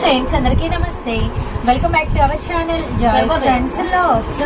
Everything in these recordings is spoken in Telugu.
ఫ్రెండ్స్ అందరికీ నమస్తే. Welcome back to our channel joy friends lakhs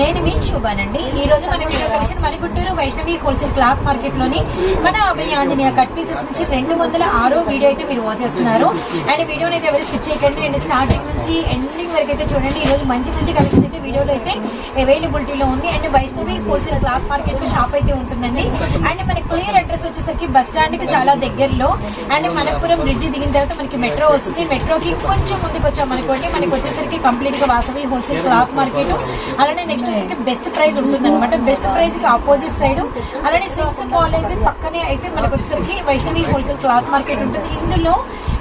నేను మీ శుభానండి. ఈ రోజు మన వీడియో కలెక్షన్ మన గుంటూరు వైష్ణవి హోల్సేల్ క్లాత్ మార్కెట్లోని మన అభయ ఆంజనేయ కట్ పీసెస్ నుంచి రెండు వందల ఆరో వీడియో అయితే మీరు వాచ్ చేస్తున్నారు. అండ్ వీడియోని అయితే ఎవరు స్కిప్ చేయకండి. అండ్ స్టార్టింగ్ నుంచి ఎండింగ్ వరకు అయితే చూడండి. ఈ రోజు మంచి మంచి కలెక్షన్ అయితే వీడియోలో అయితే అవైలబిలిటీలో ఉంది. అండ్ వైష్ణవి హోల్సేల్ క్లాత్ మార్కెట్లో షాప్ అయితే ఉంటుందండి. అండ్ మనకి క్లియర్ అడ్రస్ వచ్చేసరికి బస్ స్టాండ్కి చాలా దగ్గరలో. అండ్ మనపురం బ్రిడ్జ్ దిగిన తర్వాత మనకి మెట్రో వస్తుంది. మెట్రోకి కొంచెం ముందుకు వచ్చాం అనుకోండి మనకి వచ్చేసరికి కంప్లీట్గా వాసవి హోల్సేల్ క్లాత్ మార్కెట్ అలానే నెక్స్ట్ వచ్చేసరికి బెస్ట్ ప్రైస్ ఉంటుంది అనమాట బెస్ట్ ప్రైస్కి ఆపోజిట్ సైడ్ అలానే సిక్స్ కాలేజ్ పక్కనే అయితే మనకు వచ్చేసరికి వైష్ణవి హోల్సేల్ క్లాత్ మార్కెట్ ఉంటుంది. ఇందులో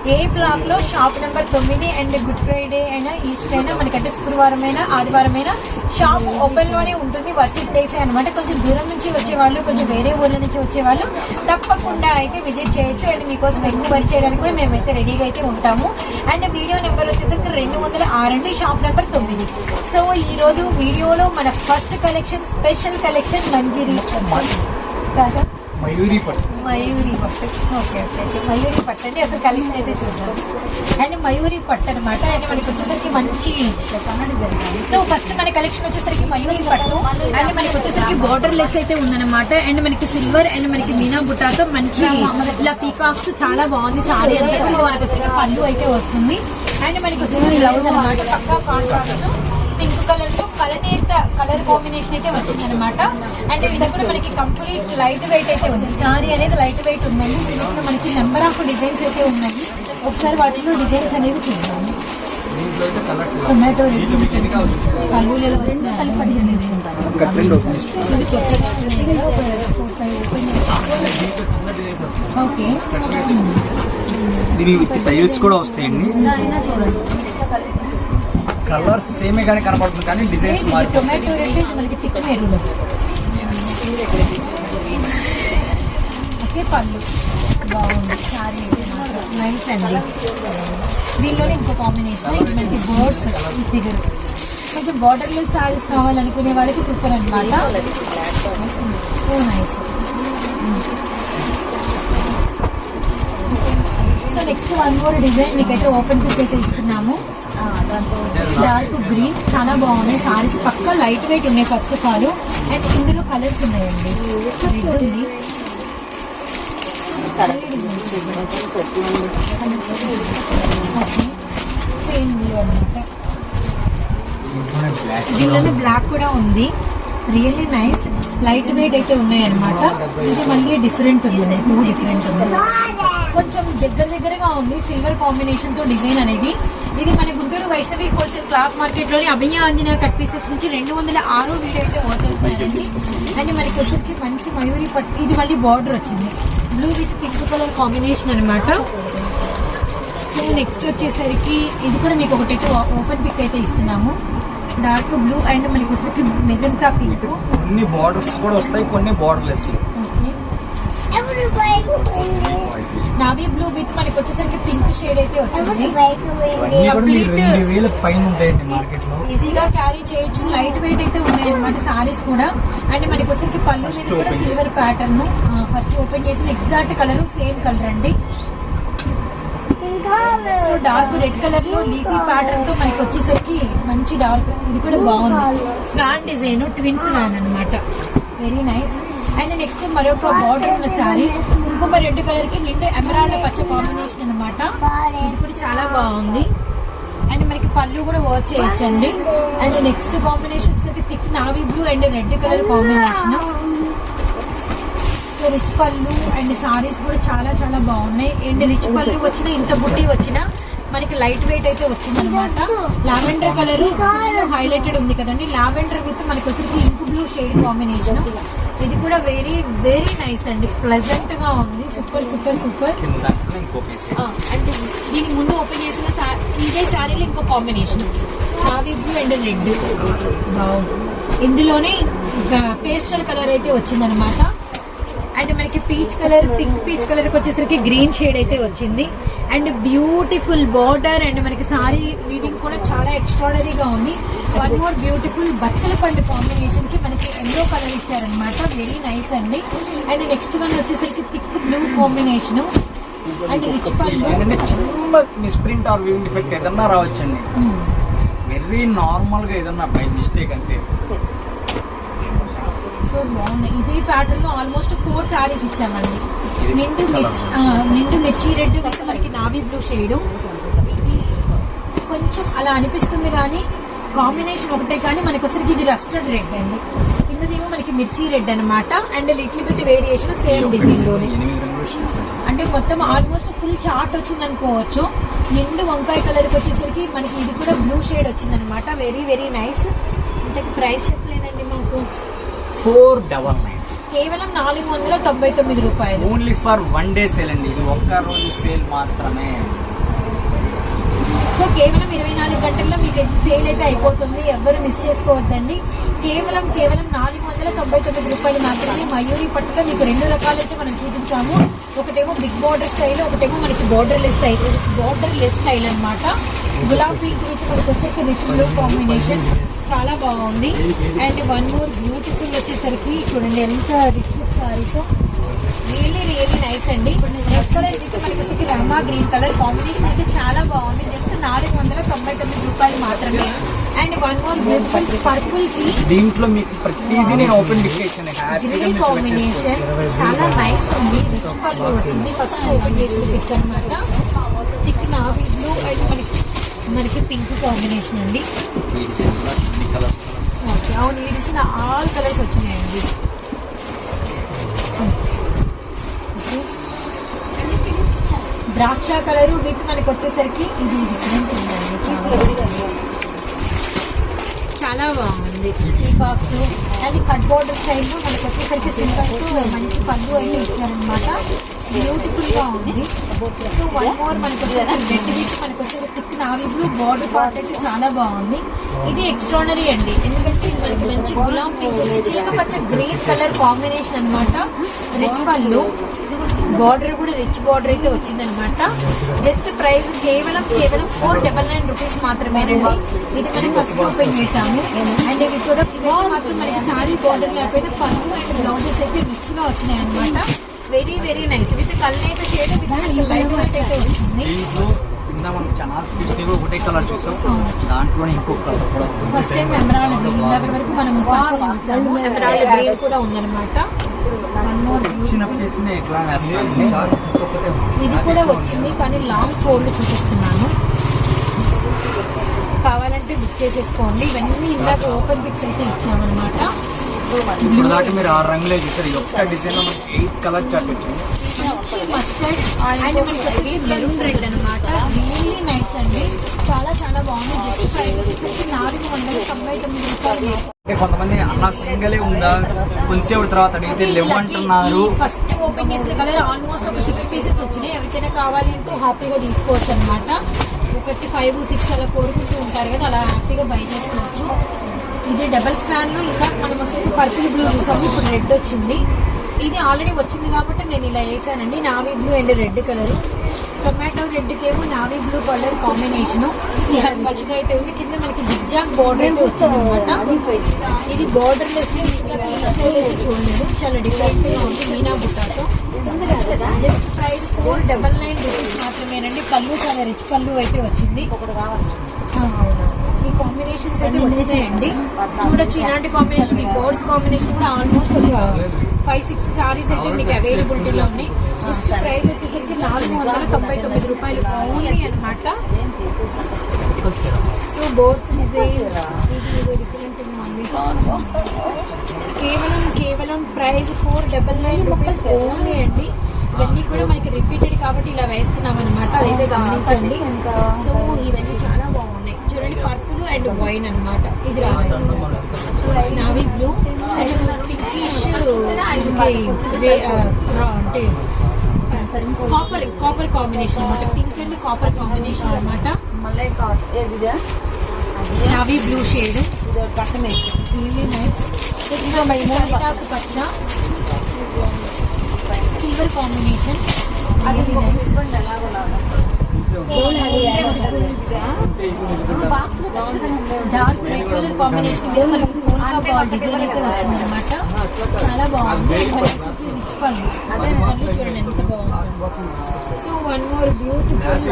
ఏ బ్లాక్లో షాప్ నెంబర్ తొమ్మిది అండ్ గుడ్ ఫ్రైడే అయినా ఈస్టర్ అయినా మనకంటే శుక్రవారం అయినా ఆదివారం అయినా షాప్ ఓపెన్లోనే ఉంటుంది వర్కింగ్ డేస్ అనమాట కొంచెం దూరం నుంచి వచ్చే వాళ్ళు కొంచెం వేరే ఊర్ల నుంచి వచ్చే వాళ్ళు తప్పకుండా అయితే విజిట్ చేయొచ్చు. అండ్ మీకోసం ఎక్కువ వర్క్ చేయడానికి కూడా మేమైతే రెడీగా అయితే ఉంటాము. అండ్ వీడియో నెంబర్ వచ్చేసరికి రెండు వందల ఆరండి షాప్ నెంబర్ తొమ్మిది. సో ఈ రోజు వీడియోలో మన first collection special collection Manjiri కాదా? మయూరి పట్టు. మయూరి పట్టు. ఓకే ఓకే మయూరి పట్టు అంటే అసలు కలెక్షన్ అయితే చూద్దాం. అండ్ మయూరి పట్టు అనమాట అండ్ మనకి వచ్చేసరికి మంచి సో ఫస్ట్ మన కలెక్షన్ వచ్చేసరికి మయూరి పట్టు. అండ్ మనకి వచ్చేసరికి బార్డర్ లెస్ అయితే ఉందన్నమాట. అండ్ మనకి సిల్వర్ అండ్ మనకి మీనా బుట్టాతో మంచి ఇలా పీకాక్స్ చాలా బాగుంది. సారీ అంతా కూడా మనకి వచ్చేసరికి అయితే వస్తుంది. అండ్ మనకి వచ్చేసరికి బ్లౌజ్ అనమాట పక్కా కాంట్రాక్ట్ పింక్ కలర్లో కలనేత కలర్ కాంబినేషన్ అయితే వచ్చింది అనమాట అండ్ ఇది కూడా మనకి కంప్లీట్ లైట్ వెయిట్ అయితే ఉంది. సారీ అనేది లైట్ వెయిట్ ఉందండి. దీంట్లో మనకి నెంబర్ ఆఫ్ డిజైన్స్ అయితే ఉన్నాయి. ఒకసారి వాటిలో డిజైన్స్ అనేది చూద్దాం. దీంట్లో అయితే కలర్స్ టొమాటో కలిపి పదిహేను ఇది కొత్తగా ఉన్నాయి కదా ఫోర్ ఫైవ్ ఓపెన్ ఓకే. దీని విత్ టైల్స్ కూడా వస్తాయండి. కలర్స్ సేమే కానీ కనపడుతుంది కానీ డిజైన్స్ ఓకే పళ్ళు. బాగుంది. సారీ నైస్ అండి. దీనిలోనే ఇంకో కాంబినేషన్ ఇది మనకి బర్డ్స్ ఫిగర్. కొంచెం బార్డర్లెస్ సారీస్ కావాలనుకునే వాళ్ళకి సూపర్ అనమాట ఓ nice so next one more design మీకైతే ఓపెన్ పిక్ అయితే ఇస్తున్నాము. డార్క్ గ్రీన్ చాలా బాగున్నాయి. సారీస్ పక్క లైట్ వెయిట్ ఉన్నాయి ఫస్ట్ ఆఫ్ ఆల్ అండ్ ఇందులో కలర్స్ ఉన్నాయండి. రెడ్ ఉంది. సేమ్ బ్లూ అనమాట బ్లాక్ దీనిలోనే బ్లాక్ కూడా ఉంది. రియల్లీ నైస్ లైట్ వెయిట్ అయితే ఉన్నాయన్నమాట. ఇది మళ్ళీ డిఫరెంట్ ఉంది. టూ డిఫరెంట్ ఉంది. కొంచెం దగ్గర దగ్గరగా ఉంది. సిల్వర్ కాంబినేషన్తో డిజైన్ అనేది. ఇది మన గుంటూరు వైష్ణవి హోల్సేల్ క్లాత్ మార్కెట్లోని అభయ ఆంజనేయ కట్ పీసెస్ నుంచి రెండు వందల ఆరో వీడియో అయితే వచ్చేస్తున్నాయండి అండ్ మనకి మంచి మయూరి పట్టు ఇది మళ్ళీ బార్డర్ వచ్చింది. Blue with pink colour combination అనమాట సో నెక్స్ట్ వచ్చేసరికి ఇది కూడా మీకు ఒకటైతే ఓపెన్ పిక్ అయితే ఇస్తున్నాము. డార్క్ బ్లూ అండ్ మనకి వచ్చేసరికి మెజంతా పింక్ కొన్ని బార్డర్స్ కూడా వస్తాయి కొన్ని బార్డర్లెస్ నావీ బ్లూ విత్ మనకి వచ్చేసరికి పింక్ షేడ్ అయితే వచ్చింది. ఈజీగా క్యారీ చేయొచ్చు. లైట్ వెయిట్ అయితే ఉన్నాయి అనమాట సారీస్ కూడా. అండ్ మనకి వచ్చేసరికి పళ్ళు మీద కూడా సిల్వర్ ప్యాటర్న్ ఫస్ట్ ఓపెన్ చేసిన ఎగ్జాక్ట్ కలర్ సేమ్ కలర్ అండి. సో డార్క్ రెడ్ కలర్లో లీఫీ ప్యాటర్న్తో మనకి వచ్చేసరికి మంచి డార్క్ ఇది కూడా బాగుంది. స్వాన్ డిజైన్ ట్విన్స్ స్వాన్ అన్నమాట. వెరీ నైస్ అండ్ నెక్స్ట్ మరొక బార్డర్ ఉన్న సారీ కుంకుమ రెడ్ కలర్కి నిండు ఎమరాల్డ్ పచ్చ కాంబినేషన్ అన్నమాట. ఇది కూడా చాలా బాగుంది. అండ్ మనకి పళ్ళు కూడా వర్క్ చేయొచ్చండి. అండ్ నెక్స్ట్ కాంబినేషన్ వచ్చేసరికి thick navy blue and red colour combination so rich పళ్ళు అండ్ సారీస్ కూడా చాలా చాలా బాగున్నాయి. అండ్ రిచ్ పళ్ళు వచ్చిన ఇంత బుట్టి వచ్చిన మనకి లైట్ వెయిట్ అయితే వచ్చింది అనమాట లావెండర్ కలర్ హైలైటెడ్ ఉంది కదండి. లావెండర్ విత్ మనకి వచ్చేసి ఇంకు బ్లూ షేడ్ కాంబినేషన్ ఇది కూడా వెరీ వెరీ నైస్ అండి. ప్లెజెంట్గా ఉంది. సూపర్ సూపర్ సూపర్ అంటే దీనికి ముందు ఓపెన్ చేసిన ఇదే శారీలో ఇంకో combination navy blue and red ఇందులోనే పేస్టల్ కలర్ అయితే వచ్చిందనమాట అండ్ మనకి peach colour pink peach colour వచ్చేసరికి గ్రీన్ షేడ్ అయితే వచ్చింది. అండ్ బ్యూటిఫుల్ బార్డర్ అండ్ మనకి సారీ వీవింగ్ కూడా చాలా ఎక్స్ట్రాడనరీగా ఉంది. వన్ మోర్ బ్యూటిఫుల్ బచ్చల పండు కాంబినేషన్కి మనకి ఎల్లో కలర్ ఇచ్చారనమాట వెరీ నైస్ అండి. అండ్ నెక్స్ట్ వన్ వచ్చేసరికి thick blue combination and rich పళ్ళు చిన్న మిస్ప్రింట్ ఆర్ వివింగ్ డిఫెక్ట్ ఏదన్నా రావచ్చండి. వెరీ నార్మల్గా ఏదన్నా బై మిస్టేక్ అంతే. సో బాగుంది ఇదే ప్యాటర్న్లో ఆల్మోస్ట్ ఫోర్ సారీస్ ఇచ్చామండి. నిండు మిర్చి నిండు మిర్చి రెడ్ విత్ మనకి నావీ బ్లూ షేడ్ ఇది కొంచెం అలా అనిపిస్తుంది కానీ కాంబినేషన్ ఒకటే కానీ మనకి వచ్చరికి ఇది రస్టర్డ్ రెడ్ అండి. కిందదేమో మనకి మిర్చి రెడ్ అన్నమాట. And little bit variation same డిజైన్లోనే. అంటే మొత్తం ఆల్మోస్ట్ ఫుల్ చార్ట్ వచ్చింది అనుకోవచ్చు నిండు వంకాయ కలర్కి వచ్చేసరికి మనకి ఇది కూడా బ్లూ షేడ్ వచ్చింది అనమాట వెరీ వెరీ నైస్ ఇంతకు ప్రైస్ చెప్పలేదండి మాకు. Four double nine. కేవలం నాలుగు వందల తొంభై తొమ్మిది రూపాయలు. Only for one day sale అండి. ఇది ఒక్క రోజు సేల్ మాత్రమే. సో కేవలం ఇరవై నాలుగు గంటల్లో మీకు సేల్ అయితే అయిపోతుంది. ఎవ్వరు మిస్ చేసుకోవద్దండి. కేవలం కేవలం నాలుగు వందల తొంభై తొమ్మిది రూపాయలు మాత్రమే మయూరి పట్టులో మీకు రెండు రకాలైతే మనం చూపించాము. ఒకటేమో బిగ్ బార్డర్ స్టైల్ ఒకటేమో మనకి borderless style borderless style అన్నమాట. గులాబీ పింక్ విత్ మనకు వచ్చేసి రిచ్ బ్లూ కాంబినేషన్ చాలా బాగుంది. అండ్ వన్ మోర్ బ్యూటిఫుల్ వచ్చేసరికి చూడండి ఎంత rich look saris. Really really nice అండి. రెడ్ కలర్ మనకి వచ్చేసి రమా గ్రీన్ కలర్ కాంబినేషన్ అయితే చాలా బాగుంది. జస్ట్ నాలుగు వందల తొంభై తొమ్మిది రూపాయలు మాత్రమే. అండ్ వన్ మోర్ బ్యూటిఫుల్ పర్పుల్కి దీంట్లో మీకు ప్రతిదీ నేను ఓపెన్ గ్రీన్ కాంబినేషన్ చాలా నైస్ ఉంది. రిచ్ పళ్ళు వచ్చింది. ఫస్ట్ ఓపెన్ చేసిన పిక్ అనమాట థిక్ నావీ బ్లూ అండ్ మనకి మనకి పింక్ కాంబినేషన్ అండి. ఓకే అవును ఈ డిజైన్ ఆల్ కలర్స్ వచ్చినాయండి. ద్రాక్ష కలర్ విత్ మనకి వచ్చేసరికి ఇది డిఫరెంట్ ఉందండి చాలా. బాగుంది. పీకాక్స్ అండ్ కట్ బోర్డర్ స్టైల్లో మనకి వచ్చేసరికి సింపుల్స్ మంచి పళ్ళు అయితే ఇచ్చారనమాట బ్యూటిఫుల్గా ఉంది. సో వన్ మోర్ మనకి వచ్చేసరికి రెడ్ విత్ మనకి వచ్చేసరికి thick navy blue border part అయితే చాలా బాగుంది. ఇది ఎక్స్ట్రానరీ అండి. ఎందుకంటే ఇది మనకి మంచి గులాం పింక్ చిలక పచ్చ గ్రీన్ కలర్ కాంబినేషన్ అన్నమాట. రిచ్ పళ్ళు. బార్డర్ కూడా రిచ్ బార్డర్ అయితే వచ్చిందనమాట జస్ట్ ప్రైస్ కేవలం కేవలం ఫోర్ డబల్ నైన్ రూపీస్ మాత్రమేనండి. ఇది మనం ఫస్ట్ ఓపెన్ చేసాము అండ్ ఇవి కూడా మాత్రం మనకి సారీ బార్డర్ లేకపోతే పళ్ళు అండ్ బ్లౌజెస్ అయితే రిచ్గా వచ్చినాయి అనమాట వెరీ వెరీ నైస్ విత్ కల్నేత షేడ్ విత్ లైట్ వెయిట్ అయితే వస్తుంది దీంట్లో కింద మనం చాలా చూసినవి ఒకటే కలర్ చూసాం. దాంట్లోనే ఇంకొక కలర్ కూడా ఉంది. ఫస్ట్ టైం ఎమరాల్డ్ గ్రీన్ వరకు మనం ఎమరాల్డ్ గ్రీన్ కూడా ఉందన్నమాట. ఇది కూడా వచ్చింది కానీ లాంగ్ ఫోల్డ్ చూపిస్తున్నాను. కావాలంటే బుక్ చేసేసుకోండి. ఇవన్నీ ఇందాక ఓపెన్ పిక్స్ అయితే ఇచ్చామన్నమాట. ఇప్పుడు దాకా మీరు ఆరు రంగులే చూసారు. ఒక్క డిజైన్లో మనకి ఎయిట్ కలర్ చార్ట్ వచ్చింది. మంచి మస్టర్డ్ అండ్ మనకి మెరూన్ రెడ్ అనమాట రియల్లీ నైస్ అండి చాలా చాలా బాగుంది జస్ట్ ప్రైస్ నాలుగు వందల తొంభై తొమ్మిది రూపాయలు కొంతమంది అన్న సింగలే ఉందా? కొంతసేపు తర్వాత అడిగితే లేవు అంటున్నారు. ఫస్ట్ ఓపెన్ చేసిన కలర్ ఆల్మోస్ట్ ఒక సిక్స్ పీసెస్ వచ్చినాయి. ఎవరికైనా కావాలి అంటే హ్యాపీగా తీసుకోవచ్చు అనమాట ఒకటి ఫైవ్ సిక్స్ అలా కోరుకుంటూ ఉంటారు కదా అలా హ్యాపీగా బై చేసుకోవచ్చు. ఇది డబల్ ఫ్యాన్లో ఇంకా మనం పర్పుల్ బ్లూ చూసాము. ఇప్పుడు రెడ్ వచ్చింది. ఇది ఆల్రెడీ వచ్చింది కాబట్టి నేను ఇలా వేసానండి. Navy blue and red colour. Tomato red కేమో నావీ బ్లూ కలర్ కాంబినేషన్. మంచిగా అయితే ఉంది. కింద మనకి జిగ్జాగ్ బోర్డర్ అయితే వచ్చింది అనమాట ఇది బోర్డర్ లెస్ చూడలేదు చాలా డిఫరెంట్గా ఉంది మీనా బుట్టాతో. Just price four double nine rupees మాత్రమేనండి. పళ్ళు చాలా రిచ్ పళ్ళు అయితే వచ్చింది. ఈ కాంబినేషన్స్ అయితే వచ్చినాయండి. చూడొచ్చు ఇలాంటి కాంబినేషన్ ఈ బోర్డ్స్ కాంబినేషన్ కూడా ఆల్మోస్ట్ ఫైవ్ సిక్స్ సారీస్ అయితే మీకు అవైలబిలిటీలో ఉన్నాయి. జస్ట్ ప్రైస్ వచ్చేసరికి నాలుగు వందల తొంభై తొమ్మిది రూపాయలు ఓన్లీ అనమాట సో బోర్డ్స్ డిజైన్ కేవలం కేవలం price four double nine rupees only అండి. ఇవన్నీ కూడా మనకి రిపీటెడ్ కాబట్టి ఇలా వేస్తున్నాం అనమాట అదైతే గమనించండి. సో ఇవన్నీ చాలా బాగున్నాయి. చూడండి పర్పుల్ అండ్ వైన్ అన్నమాట. ఇది రావాలి నావీ బ్లూ అండ్ పింకిష్ అంటే కాపర్ కాపర్ కాంబినేషన్ అనమాట పింక్ అండ్ కాపర్ కాంబినేషన్ అనమాట navy blue shade really nice తాకు పచ్చ silver combination dark red colour combination మీద మనకి ఫోన్ డిజైన్ అయితే వచ్చింది అనమాట చాలా బాగుంది మనకి రిచ్ పళ్ళు చూడండి ఎంత బాగుంది సో వన్ మోర్ బ్యూటిఫుల్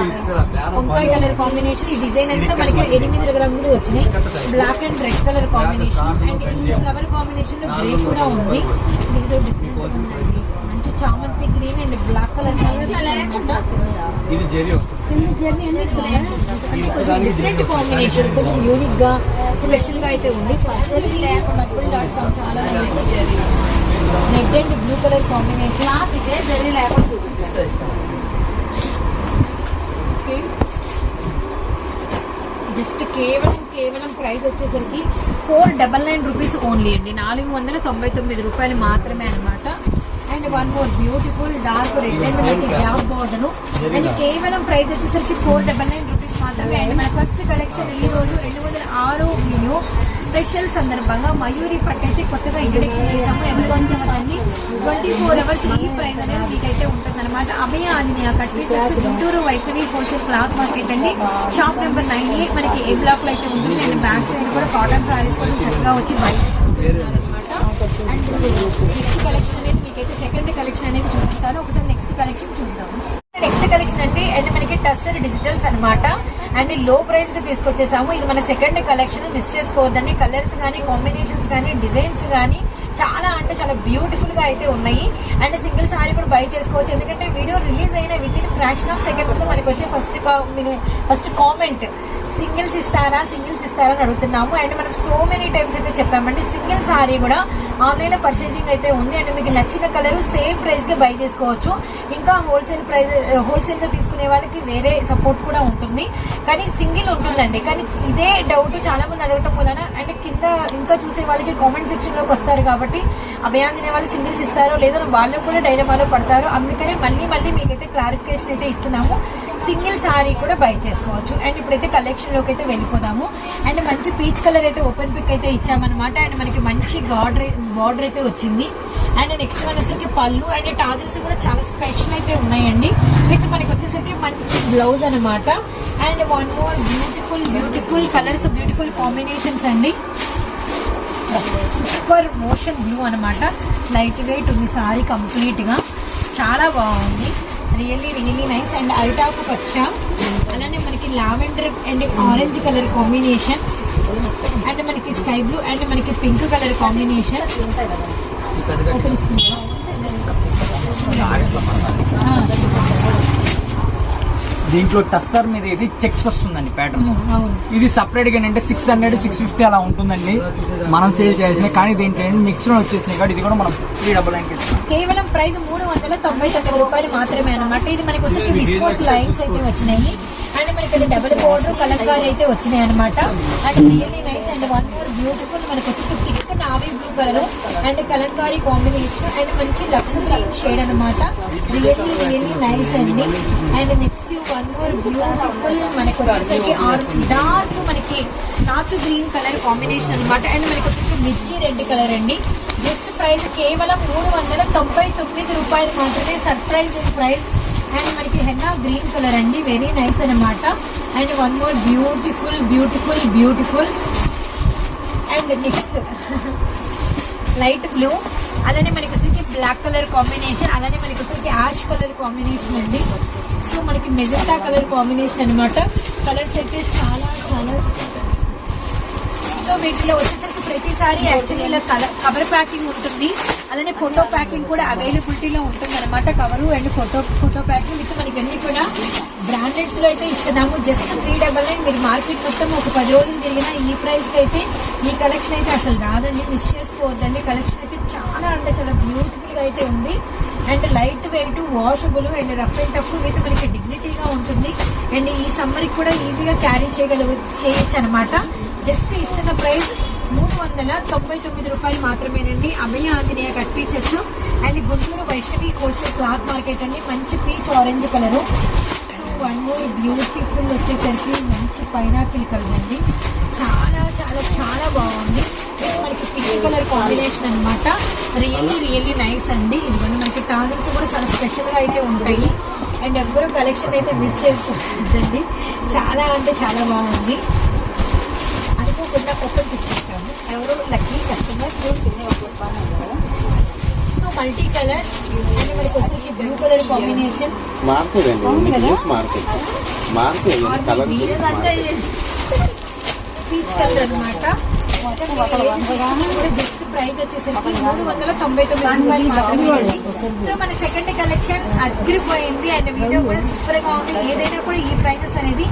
వంకాయ కలర్ కాంబినేషన్ ఈ డిజైన్ అంతా మనకి ఎనిమిది రంగులు వచ్చినాయి black and red colour combination and ఈ ఫ్లవర్ కాంబినేషన్లో గ్రే కూడా ఉంది. డిఫరెంట్ ఉందండి చామంతి గ్రీన్ అండ్ బ్లాక్ కలర్ ఇది జెరీ వస్తుంది. డిఫరెంట్ కాంబినేషన్ కొంచెం యూనిక్గా స్పెషల్గా అయితే ఉంది. పర్పుల్ డాట్స్ చాలా net and blue colour combination ఇదే జరీ లేకుండా జస్ట్ కేవలం కేవలం ప్రైస్ వచ్చేసరికి four double nine rupees only అండి. నాలుగు వందల తొంభై తొమ్మిది రూపాయలు మాత్రమే అన్నమాట. And one more beautiful dark red and మనకి గ్యాప్ బోర్డర్ అండ్ కేవలం ప్రైస్ వచ్చేసరికి ఫోర్ డబల్ నైన్ రూపీస్ మాత్రమే. అండ్ మన ఫస్ట్ కలెక్షన్ ఈ రోజు రెండు వందల ఆరు వీడియో స్పెషల్ సందర్భంగా మయూరి పట్టు అయితే కొత్తగా ఇంట్రొడక్షన్ చేసాము ఎవరికోసం అన్ని ట్వంటీ ఫోర్ అవర్స్ ఈ ప్రైస్ అనేది మీకైతే ఉంటుంది అనమాట Abhaya Anjaneya cut pieces Guntur Vaishnavi wholesale cloth market అండి. షాప్ నెంబర్ నైన్ ఎయిట్ మనకి ఏ బ్లాక్లో అయితే ఉంటుంది. అండ్ బ్యాక్ సైడ్ కూడా కాటన్ సారీస్ కోసం చక్కగా వచ్చి బయట అండ్ నెక్స్ట్ కలెక్షన్ అనేది మీకైతే సెకండ్ కలెక్షన్ అనేది చూపిస్తాను. ఒకసారి నెక్స్ట్ కలెక్షన్ చూద్దాం. నెక్స్ట్ కలెక్షన్ అండి అండ్ మనకి టస్సర్ డిజిటల్స్ అన్నమాట. అండ్లో ప్రైస్కి తీసుకొచ్చేసాము. ఇది మన సెకండ్ కలెక్షన్ మిస్ చేసుకోవద్దండి. కలర్స్ కానీ కాంబినేషన్స్ కానీ డిజైన్స్ కానీ చాలా అంటే చాలా బ్యూటిఫుల్గా అయితే ఉన్నాయి. అండ్ సింగిల్ సారీ కూడా బై చేసుకోవచ్చు. ఎందుకంటే వీడియో రిలీజ్ అయిన విత్ ఇన్ ఫ్రాక్షన్ ఆఫ్ సెకండ్స్లో మనకి వచ్చే ఫస్ట్ ఫస్ట్ కామెంట్ సింగిల్స్ ఇస్తారా? సింగిల్స్ ఇస్తారా అని అడుగుతున్నాము. అండ్ మనం సో మెనీ టైమ్స్ అయితే చెప్పామండి. సింగిల్ సారీ కూడా ఆన్లైన్లో పర్చేసింగ్ అయితే ఉంది. అండ్ మీకు నచ్చిన కలర్ సేమ్ ప్రైస్కి బై చేసుకోవచ్చు. ఇంకా హోల్సేల్ ప్రైస్ హోల్సేల్గా తీసుకునే వాళ్ళకి వేరే సపోర్ట్ కూడా ఉంటుంది. కానీ సింగిల్ ఉంటుందండి. కానీ ఇదే డౌట్ చాలా మంది అడగటం వలన అండ్ కింద ఇంకా చూసే వాళ్ళకి కామెంట్ సెక్షన్లోకి వస్తారు కాబట్టి అభయాంజనే వాళ్ళు సింగిల్స్ ఇస్తారో లేదో వాళ్ళు కూడా డైలమాలో పడతారు అందుకనే మళ్ళీ మళ్ళీ మీకైతే క్లారిఫికేషన్ అయితే ఇస్తున్నాము. సింగిల్ సారీ కూడా బై చేసుకోవచ్చు. అండ్ ఇప్పుడైతే కలెక్షన్లోకి అయితే వెళ్ళిపోదాము. అండ్ మంచి పీచ్ కలర్ అయితే ఓపెన్ పిక్ అయితే ఇచ్చామన్నమాట. అండ్ మనకి మంచి బార్డర్ బార్డర్ అయితే వచ్చింది. అండ్ నెక్స్ట్ మన వచ్చేసరికి పళ్ళు. అండ్ టాజిల్స్ కూడా చాలా స్పెషల్ అయితే ఉన్నాయండి. విత్ మనకి వచ్చేసరికి మంచి బ్లౌజ్ అనమాట and one more beautiful beautiful colours beautiful combinations అండి. సూపర్ మోషన్ బ్లూ అన్నమాట. లైట్ వెయిట్ ఉంది సారీ కంప్లీట్గా చాలా బాగుంది. రియల్లీ రియల్లీ నైస్ అండ్ అరిటాకు పచ్చ. అలానే మనకి lavender and orange colour combination. And మనకి స్కై బ్లూ అండ్ మనకి పింక్ కలర్ కాంబినేషన్. ఓపెన్ దీంట్లో టస్సర్ మీద ఇది చెక్స్ వస్తుందండి ప్యాటర్న్. అవును. ఇది సపరేట్గా అంటే సిక్స్ హండ్రెడ్ సిక్స్ ఫిఫ్టీ అలా ఉంటుందండి. మనం సేల్ చేసిన కానీ దీంట్లో మిక్స్లో వచ్చేసినాయి కాబట్టి ఇది కూడా మనం త్రీ డబల్ నైన్ కేవలం ప్రైస్ మూడు వందల తొంభై తొమ్మిది రూపాయలు మాత్రమే అన్నమాట. ఇది మనకి వచ్చేసి విస్కోస్ లైన్స్ అయితే వచ్చినాయి. అండ్ మనకి అది డబుల్ బోర్డర్ కలంకారీ అయితే వచ్చినాయి అనమాట and really nice and one more beautiful మనకి వచ్చేసి navy blue colour and Kalamkari combination and మంచి లక్స్ గ్రీన్ షేడ్ అనమాట రియల్లీ రియల్లీ నైస్ అండి. And next one more beautiful మనకి వచ్చేసరికి డార్క్ మనకి నాచు గ్రీన్ కలర్ కాంబినేషన్ అన్నమాట. అండ్ మనకి వచ్చేసి మిర్చి రెడ్ కలర్ అండి. జస్ట్ ప్రైస్ కేవలం మూడు వందల తొంభై తొమ్మిది రూపాయలు మాత్రమే సర్ప్రైజ్ ప్రైస్ అండ్ మనకి హెన్నా గ్రీన్ కలర్ అండి. వెరీ నైస్ అన్నమాట. And one more beautiful beautiful beautiful and next. Light blue. అలానే మనకి వచ్చేసి బ్లాక్ కలర్ కాంబినేషన్ అలానే మనకి వచ్చేసి యాష్ కలర్ కాంబినేషన్ అండి. సో మనకి మెజెంటా కలర్ కాంబినేషన్ అన్నమాట. కలర్స్ అయితే చాలా చాలా. సో వీటిలో వచ్చేసరికి ప్రతిసారి యాక్చువల్లీ ఇలా కలర్ కవర్ ప్యాకింగ్ ఉంటుంది. అలానే ఫోటో ప్యాకింగ్ కూడా అవైలబిలిటీలో ఉంటుంది అనమాట cover and photo photo packing with మనకి అన్ని కూడా బ్రాండెడ్స్లో అయితే ఇస్తున్నాము. జస్ట్ త్రీ డబల్ నైన్ మీరు మార్కెట్ మొత్తం ఒక పది రోజులు తిరిగినా ఈ ప్రైస్ అయితే ఈ కలెక్షన్ అయితే అసలు రాదండి. మిస్ చేసుకోవద్దండి. కలెక్షన్ అయితే చాలా అంటే చాలా బ్యూటిఫుల్గా అయితే ఉంది. And light weight washable and rough and tough with మనకి డిగ్నిటీగా ఉంటుంది. అండ్ ఈ సమ్మర్కి కూడా ఈజీగా క్యారీ చేయగలుగు చేయొచ్చు అనమాట జస్ట్ ఇస్తున్న ప్రైస్ మూడు వందల తొంభై తొమ్మిది రూపాయలు మాత్రమేనండి. Abhaya Anjaneya cut pieces and Guntur Vaishnavi course cloth market అండి. మంచి peach orange colour. So one more beautiful వచ్చేసరికి మంచి పైనాపిల్ కలర్ అండి. చాలా చాలా చాలా బాగుంది. మనకి పింక్ కలర్ కాంబినేషన్ అనమాట రియల్లీ రియల్లీ నైస్ అండి. ఇదిగోండి మనకి టాజల్స్ కూడా చాలా స్పెషల్గా అయితే ఉంటాయి. అండ్ ఎవ్వరూ కలెక్షన్ అయితే మిస్ చేసుకోవద్దండి చాలా అంటే చాలా బాగుంది. అనుకోకుండా ఓపెన్ ఎవరో lucky customer so multi colour and మనకి వచ్చేసి బ్లూ కలర్ కాంబినేషన్ కదా? పీచ్ కలర్ అనమాట జస్ట్ ప్రైస్ వచ్చేసరికి మూడు వందల తొంభై తొమ్మిది రూపాయలు మాత్రమే అండి. సో మన సెకండ్ కలెక్షన్ అదిరిపోయింది అండ్ వీడియో కూడా సూపర్గా ఉంది. ఏదైనా కూడా ఈ ప్రైజెస్ అనేది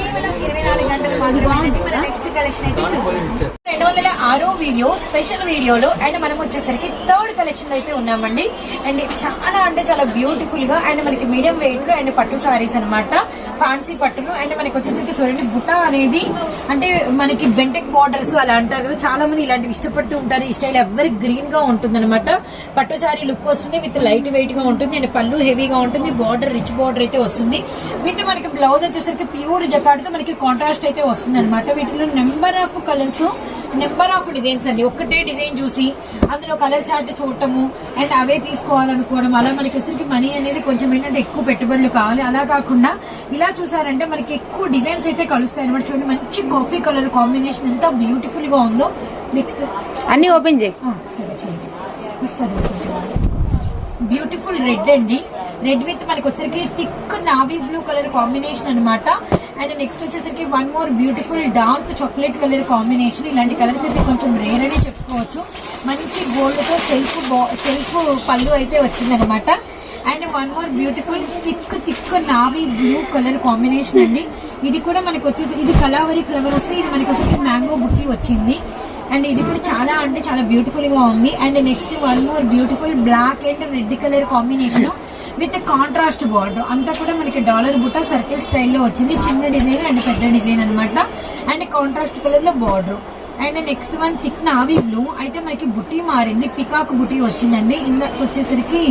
కేవలం ఇరవై నాలుగు గంటలు మాత్రమే మన నెక్స్ట్ కలెక్షన్ అయితే చూద్దాం. రెండు వందల ఆరో వీడియో స్పెషల్ వీడియోలో అండ్ మనం వచ్చేసరికి థర్డ్ కలెక్షన్ అయితే ఉన్నామండి. అండ్ చాలా అంటే చాలా బ్యూటిఫుల్గా అండ్ మనకి మీడియం వెయిట్లో అండ్ పట్టు సారీస్ అన్నమాట. ఫ్యాన్సీ పట్టులు అండ్ మనకి వచ్చేసరికి చూడండి బుట్ట అనేది అంటే మనకి బెంటెక్ బార్డర్స్ అలా అంటారు కదా చాలా మంది ఇలాంటివి ఇష్టపడుతూ ఉంటారు. ఈ స్టైల్ ఎవరి గ్రీన్గా ఉంటుంది అనమాట పట్టు సారీ లుక్ వస్తుంది విత్ లైట్ వెయిట్గా ఉంటుంది అండ్ పళ్ళు హెవీగా ఉంటుంది బార్డర్ రిచ్ బార్డర్ అయితే వస్తుంది. విత్ మనకి బ్లౌజ్ వచ్చేసరికి ప్యూర్ జకాడ్ తో మనకి కాంట్రాస్ట్ అయితే వస్తుంది అనమాట వీటిలో number of colours number of designs అండి. ఒక్కటే డిజైన్ చూసి అందులో కలర్ చార్ట్ చూడటము అండ్ అవే తీసుకోవాలనుకోవడం. అలా మనకి వచ్చేసరికి మనీ అనేది కొంచెం ఏంటంటే ఎక్కువ పెట్టుబడులు కావాలి. అలా కాకుండా ఇలా చూసారంటే మనకి ఎక్కువ డిజైన్స్ అయితే కలుస్తాయి అనమాట చూడండి మంచి కాఫీ కలర్ కాంబినేషన్ ఎంత బ్యూటిఫుల్గా ఉందో. నెక్స్ట్ అన్ని ఓపెన్ చేయి. సరే చేయండి. ఫస్ట్ అది. బ్యూటిఫుల్ రెడ్ అండి. రెడ్ విత్ మనకి వచ్చేసరికి thick navy blue colour combination అనమాట అండ్ నెక్స్ట్ వచ్చేసరికి one more beautiful dark chocolate colour combination. ఇలాంటి కలర్స్ అయితే కొంచెం రేర్ అనే చెప్పుకోవచ్చు. మంచి గోల్డ్తో సెల్ఫ్ సెల్ఫ్ పళ్ళు అయితే వచ్చిందనమాట and one more beautiful thick thick navy blue colour combination అండి. ఇది కూడా మనకి వచ్చేసి ఇది కలావరి ఫ్లవర్ వస్తే ఇది మనకి వచ్చేసి మ్యాంగో బుక్కి వచ్చింది. అండ్ ఇది కూడా చాలా అంటే చాలా బ్యూటిఫుల్గా ఉంది. And next one more beautiful black and red colour combination with contrast border అంతా కూడా మనకి డాలర్ బుట్ట సర్కిల్ స్టైల్లో వచ్చింది. చిన్న డిజైన్ అండ్ పెద్ద డిజైన్ అన్నమాట. అండ్ కాంట్రాస్ట్ కలర్లో border and next one thick navy blue. అయితే మనకి బుట్టి మారింది. పికాక్ బుట్టి వచ్చిందండి. ఇందాక వచ్చేసరికి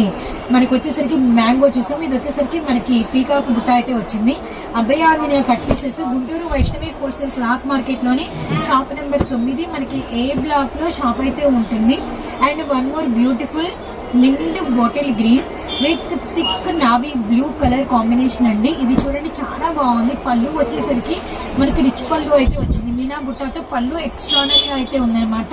మనకి వచ్చేసరికి మ్యాంగో చూసాం ఇది వచ్చేసరికి మనకి పీకాక్ బుట్ట అయితే వచ్చింది. Abhayanjaneya cut pieces. Guntur Vaishnavi wholesale cloth మార్కెట్లోని shop number తొమ్మిది మనకి ఏ బ్లాక్లో షాప్ అయితే ఉంటుంది. అండ్ వన్ మోర్ బ్యూటిఫుల్ నిండు bottle green with thick navy blue colour combination అండి. ఇది చూడండి చాలా బాగుంది. పళ్ళు వచ్చేసరికి మనకి రిచ్ పళ్ళు అయితే వచ్చింది. మీనా బుట్టతో పళ్ళు ఎక్స్ట్రానరీ అయితే ఉందన్నమాట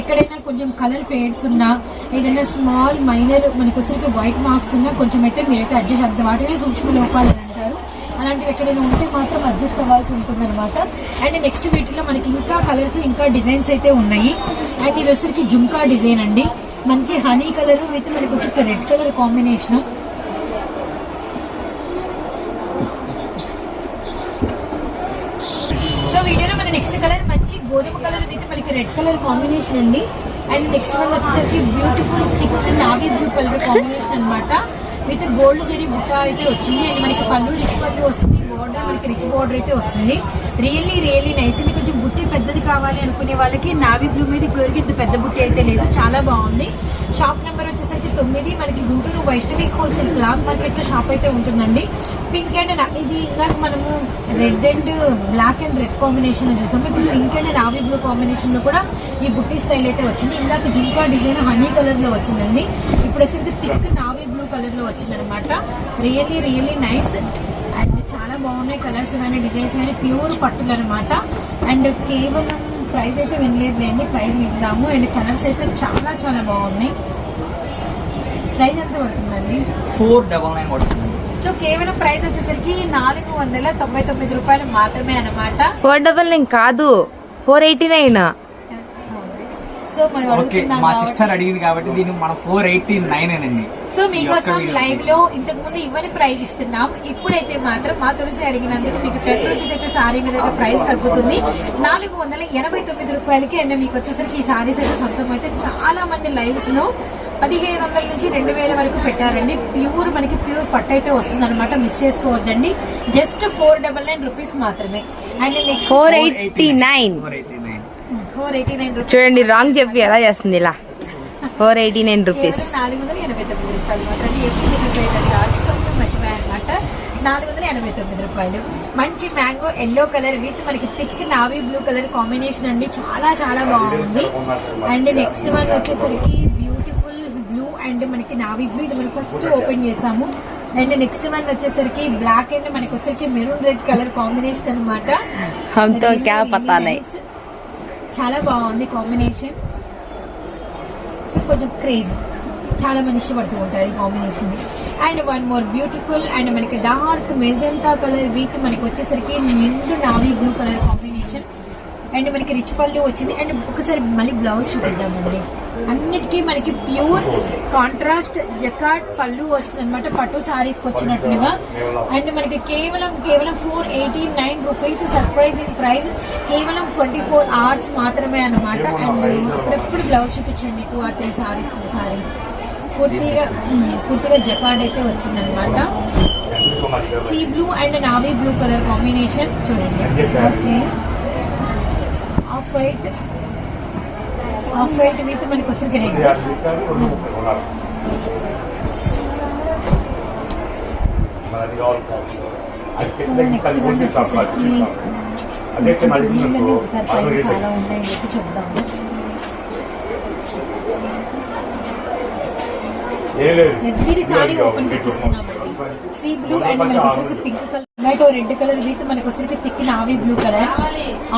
ఎక్కడైనా కొంచెం కలర్ ఫేడ్స్ ఉన్నా ఏదైనా స్మాల్ మైనర్ మనకు వచ్చేసరికి వైట్ మార్క్స్ ఉన్నా కొంచెం అయితే మీరైతే అడ్జస్ట్ అవుతుంది వాటిని సూక్ష్మ లోపాలు అంటారు. అలాంటివి ఎక్కడైనా ఉంటే మాత్రం అడ్జస్ట్ అవ్వాల్సి ఉంటుంది అనమాట అండ్ నెక్స్ట్ వీటిలో మనకి ఇంకా కలర్స్ ఇంకా డిజైన్స్ అయితే ఉన్నాయి. అండ్ ఇది వచ్చరికి జుంకా డిజైన్ అండి. మంచి హనీ కలర్ విత్ మనకి వచ్చరికి రెడ్ కలర్ కాంబినేషన్ గోధుమ కలర్ అయితే మనకి రెడ్ కలర్ కాంబినేషన్ అండి. అండ్ నెక్స్ట్ వన్ వచ్చేసరికి beautiful thick navy blue colour combination అన్నమాట. విత్ గోల్డ్ జరీ బుట్ట అయితే వచ్చింది అండ్. మనకి పళ్ళు రిచ్ పళ్ళు వస్తుంది బోర్డర్ మనకి రిచ్ బోర్డర్ అయితే వస్తుంది. రియల్లీ రియల్లీ నైస్ మీకు పెద్దది కావాలి అనుకునే వాళ్ళకి నావీ బ్లూ మీద ఇప్పటివరకు ఇంత పెద్ద బుట్టి అయితే లేదు. చాలా బాగుంది. షాప్ నెంబర్ వచ్చేసరికి తొమ్మిది. మనకి గుంటూరు వైష్ణవి హోల్సేల్ క్లాత్ మార్కెట్లో షాప్ అయితే ఉంటుందండి. పింక్ అండ్ ఇది ఇందాక మనము red and black and red కాంబినేషన్లో చూసాము. ఇప్పుడు పింక్ అండ్ నావీ బ్లూ కాంబినేషన్లో కూడా ఈ బుట్టి స్టైల్ అయితే వచ్చింది. ఇందాక జుంకా డిజైన్ హనీ కలర్లో వచ్చిందండి. ఇప్పుడు వచ్చేసరికి థిక్ నావీ బ్లూ కలర్లో వచ్చింది అనమాట రియల్లీ రియల్లీ నైస్ అండ్ చాలా బాగున్నాయి. కలర్స్ కానీ డిజైన్స్ కానీ ప్యూర్ పట్టులు అనమాట అండ్ కేవలం ప్రైస్ అయితే వినలేదులేండి ప్రైస్ విందాము అండ్ కలర్స్ అయితే చాలా చాలా బాగున్నాయి. ప్రైస్ ఎంత పడుతుందండి? ఫోర్ డబల్ నైన్ పడుతుంది. సో కేవలం ప్రైస్ వచ్చేసరికి నాలుగు వందల తొంభై తొమ్మిది రూపాయలు మాత్రమే అన్నమాట. ఫోర్ డబల్ నైన్ కాదు. Four eighty nine. సో మా కాబట్టి- సిస్టర్ అడిగింది కాబట్టి దీన్ని మన ఫోర్ ఎయిటీ నైన్ అండి సో మీకోసం లైవ్లో ఇంతకు ముందు ఇవ్వని ప్రైస్ ఇస్తున్నాం. ఇప్పుడైతే మాత్రం మా తులసి అడిగినందుకు మీకు టెన్ రూపీస్ అయితే సారీ మీద అయితే ప్రైస్ తగ్గుతుంది. నాలుగు వందల ఎనభై తొమ్మిది రూపాయలకి అండ్ మీకు వచ్చేసరికి ఈ సారీస్ అయితే సొంతం అయితే చాలా మంది లైవ్స్లో పదిహేను వందల నుంచి రెండు వేల వరకు పెట్టారండి. ప్యూర్ మనకి ప్యూర్ పట్టు అయితే వస్తుంది అనమాట మిస్ చేసుకోవద్దండి. Just four double nine rupees మాత్రమే. And next four eighty nine చూడండి రాంగ్ చెప్పి ఎలా చేస్తుంది ఇలా? Four eighty nine rupees. నాలుగు వందల ఎనభై తొమ్మిది రూపాయలు మాత్రం ఎప్పుడు ప్రిపేర్ కాబట్టి కొంచెం మర్చిపోయాయి అనమాట నాలుగు వందల ఎనభై తొమ్మిది రూపాయలు. మంచి మ్యాంగో ఎల్లో కలర్ విత్ మనకి thick navy blue colour combination అండి. చాలా చాలా బాగుంది. అండ్ నెక్స్ట్ వన్ వచ్చేసరికి బ్యూటిఫుల్ బ్లూ అండ్ మనకి నావీ బ్లూ ఇది మనం ఫస్ట్ ఓపెన్ చేసాము. అండ్ నెక్స్ట్ వన్ వచ్చేసరికి బ్లాక్ అండ్ మనకి వచ్చేసరికి మెరూన్ రెడ్ కలర్ కాంబినేషన్ అనమాట చాలా బాగుంది కాంబినేషన్ సో కొంచెం క్రేజీ చాలా మంది ఇష్టపడుతూ ఉంటారు ఈ combination and one more beautiful and మనకి డార్క్ మెజెంటా కలర్ విత్ మనకి వచ్చేసరికి నిండు navy blue colour combination and మనకి రిచ్ పళ్ళు వచ్చింది. అండ్ ఒకసారి మళ్ళీ బ్లౌజ్ చూపిద్దామండి. అన్నిటికీ మనకి ప్యూర్ కాంట్రాస్ట్ జకాట్ పళ్ళు వస్తుంది అనమాట పట్టు సారీస్ వచ్చినట్లుగా అండ్ మనకి కేవలం కేవలం four eighty nine rupees surprising price కేవలం ట్వంటీ ఫోర్ అవర్స్ మాత్రమే అనమాట అండ్ ఇప్పుడెప్పుడు బ్లౌజ్ చూపించండి. టూ ఆర్ త్రీ సారీస్ ఒకసారి పూర్తిగా పూర్తిగా జకాడ్ అయితే వచ్చిందనమాట sea blue and navy blue colour combination చూడండి. Okay. Off white. White with మనకి రెడ్ ఒకసారి చాలా ఉంటాయని చెప్పి చెప్దాము every sari open sea blue and మనకి pink colour tomato red colour with మనకి వచ్చేసరికి thick navy blue colour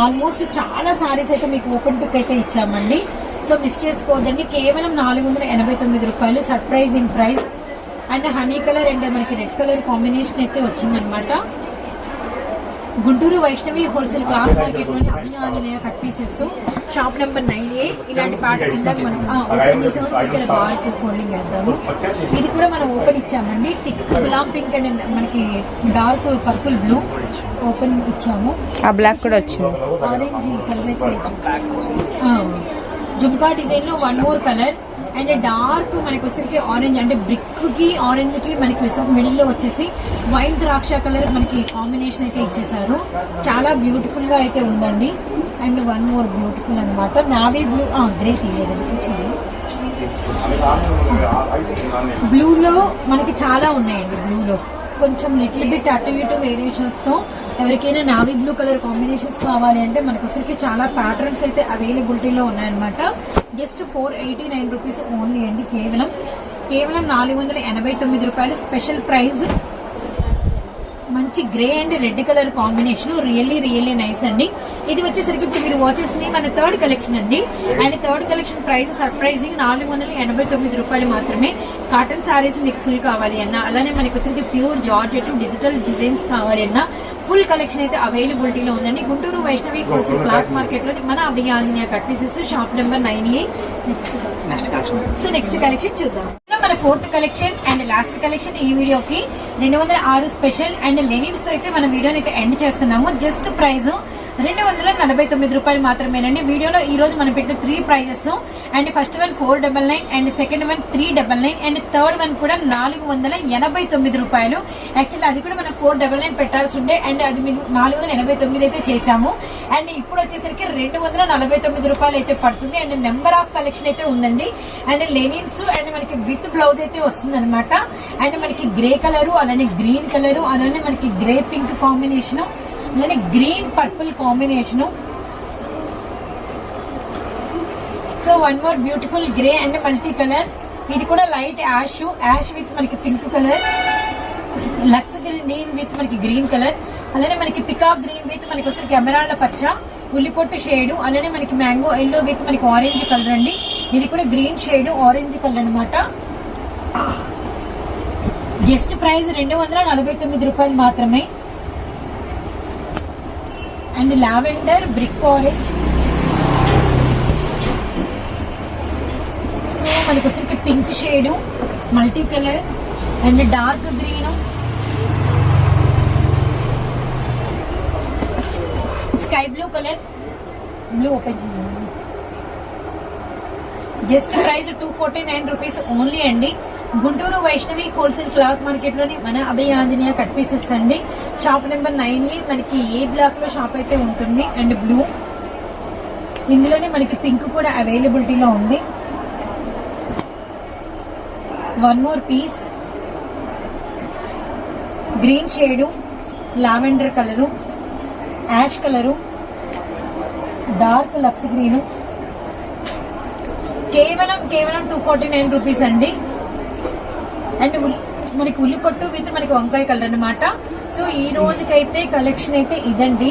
almost చాలా సారీస్ అయితే మీకు ఓపెన్ పిక్ అయితే ఇచ్చామండి. సో మిస్ చేసుకోవద్దండి కేవలం నాలుగు వందల ఎనభై తొమ్మిది రూపాయలు surprising price and honey colour and మనకి రెడ్ కలర్ కాంబినేషన్ అయితే వచ్చిందనమాట Guntur Vaishnavi wholesale cloth మార్కెట్లోని Abhayanjaneya cut pieces shop number nine A ఇలాంటి పార్ట్ కింద మనం ఓపెన్ చేసాము. బార్క్ ఫోల్డింగ్ వేద్దాము ఇది కూడా మనం ఓపెన్ ఇచ్చామండి. టిక్ గులాం పింక్ అండ్ మనకి డార్క్ పర్పుల్ బ్లూ ఓపెన్ ఇచ్చాము. ఆ బ్లాక్ కూడా వచ్చింది. ఆరెంజ్ కలర్ అయితే జుబ్కా డిజైన్లో one more colour and dark మనకి వచ్చేసరికి ఆరెంజ్ అంటే బ్రిక్కి ఆరెంజ్కి మనకి మిడిల్లో వచ్చేసి వైన్ ద్రాక్ష కలర్ మనకి కాంబినేషన్ అయితే ఇచ్చేసారు. చాలా బ్యూటిఫుల్గా అయితే ఉందండి. అండ్ వన్ మోర్ బ్యూటిఫుల్ అనమాట నావీ బ్లూ గ్రే తీయదండి వచ్చింది. బ్లూలో మనకి చాలా ఉన్నాయండి బ్లూలో కొంచెం లిటిల్ బిట్ అటు ఇటు వేరియేషన్స్తో ఎవరికైనా నావీ బ్లూ కలర్ కాంబినేషన్స్ కావాలి అంటే మనకు అసలుకి చాలా ప్యాటర్న్స్ అయితే అవైలబిలిటీలో ఉన్నాయన్నమాట. Just four eighty nine rupees only అండి కేవలం. కేవలం నాలుగు వందల ఎనభై తొమ్మిది రూపాయలు. స్పెషల్ ప్రైజ్ మంచి grey and red colour combination. Really really nice అండి. ఇది వచ్చేసరికి ఇప్పుడు మీరు వాచ్ చేసింది మన థర్డ్ కలెక్షన్ అండి. And third collection price surprising నాలుగు వందల ఎనభై తొమ్మిది రూపాయలు మాత్రమే. కాటన్ సారీస్ మీకు ఫుల్ కావాలి అన్న. అలానే మనకి వచ్చేసరికి ప్యూర్ జార్జెట్ డిజిటల్ డిజైన్స్ కావాలి అన్న. ఫుల్ కలెక్షన్ అయితే అవైలబిలిటీలో ఉందండి. గుంటూరు వైష్ణవి హోల్సేల్ క్లాత్ మార్కెట్లో మన Abhayanjaneya cut pieces shop number nine A collection so next collection చూద్దాం. మన fourth collection and last collection ఈ వీడియోకి రెండు వందల ఆరు స్పెషల్ అండ్ లెగిన్స్తో అయితే మన వీడియోని అయితే ఎండ్ చేస్తున్నాము. జస్ట్ ప్రైస్ రెండు వందల నలభై తొమ్మిది రూపాయలు మాత్రమేనండి. వీడియోలో ఈ రోజు మనం పెట్టిన three prizes and first one four double nine and second one three double nine and third one కూడా నాలుగు వందల ఎనభై తొమ్మిది రూపాయలు. యాక్చువల్లీ అది కూడా మనం ఫోర్ డబల్ నైన్ పెట్టాల్సి ఉండే అండ్ అది మేము నాలుగు వందల ఎనభై తొమ్మిది అయితే చేశాము. అండ్ ఇప్పుడు వచ్చేసరికి రెండు వందల నలభై తొమ్మిది రూపాయలు అయితే పడుతుంది అండ్ నెంబర్ ఆఫ్ కలెక్షన్ అయితే ఉందండి. అండ్ లెనిన్స్ అండ్ మనకి విత్ బ్లౌజ్ అయితే వస్తుంది అనమాట అండ్ మనకి గ్రే కలరు అలానే గ్రీన్ కలరు అలానే మనకి గ్రే పింక్ కాంబినేషన్ అలానే green purple combination. So one more beautiful grey and multi colour. ఇది కూడా లైట్ యాష్ యాష్ విత్ మనకి pink colour. Lux green with మనకి గ్రీన్ కలర్. అలానే మనకి పికాక్ గ్రీన్ విత్ మనకి వస్తుంది కెమెరాల పచ్చ. ఉల్లిపొట్టు షేడ్ అలానే మనకి మ్యాంగో ఎల్లో విత్ మనకి ఆరెంజ్ కలర్ అండి. ఇది కూడా గ్రీన్ షేడ్ ఆరెంజ్ కలర్ అనమాట జస్ట్ ప్రైస్ రెండు వందల నలభై తొమ్మిది రూపాయలు మాత్రమే. And lavender brick orange so మనకి వచ్చరికి pink shade multi colour and dark green. Sky blue colour. Blue open చేయండి. Just price two forty nine rupees only అండి. గుంటూరు వైష్ణవి హోల్సేల్ క్లాత్ మార్కెట్లోని మన అభయ ఆంజనేయ కట్ పీసెస్ అండి. షాప్ నెంబర్ నైన్ ఏ మనకి ఏ బ్లాక్లో షాప్ అయితే ఉంటుంది అండ్ బ్లూ. ఇందులోనే మనకి పింక్ కూడా అవైలబిలిటీలో ఉంది. One more piece green shade lavender colour ash colour dark lux green కేవలం కేవలం టూ ఫార్టీ నైన్ రూపీస్ అండి. అండ్ మనకి ఉల్లిపొట్టు విత్ మనకి వంకాయ కలర్ అనమాట సో ఈ రోజుకైతే కలెక్షన్ అయితే ఇదండి.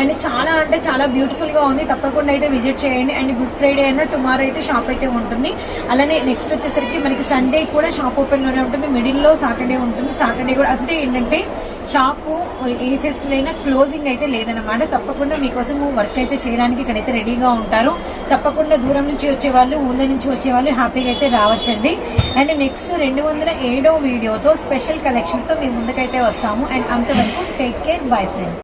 అండ్ చాలా అంటే చాలా బ్యూటిఫుల్గా ఉంది. తప్పకుండా అయితే విజిట్ చేయండి. అండ్ గుడ్ ఫ్రైడే అయినా టుమారో అయితే షాప్ అయితే ఉంటుంది. అలానే నెక్స్ట్ వచ్చేసరికి మనకి సండే కూడా షాప్ ఓపెన్లోనే ఉంటుంది. మిడిల్లో సాటర్డే ఉంటుంది. సాటర్డే కూడా అంటే ఏంటంటే షాపు ఏ ఫెస్టివల్ అయినా క్లోజింగ్ అయితే లేదన్నమాట. తప్పకుండా మీకోసం వర్క్ అయితే చేయడానికి ఇక్కడైతే రెడీగా ఉంటారు. తప్పకుండా దూరం నుంచి వచ్చే వాళ్ళు ఊళ్ళ నుంచి వచ్చే వాళ్ళు హ్యాపీగా అయితే రావచ్చండి. అండ్ నెక్స్ట్ రెండు వందల ఏడో వీడియోతో స్పెషల్ కలెక్షన్స్తో మేము ముందుకైతే వస్తాము. అండ్ అంతవరకు టేక్ కేర్ బై ఫ్రెండ్స్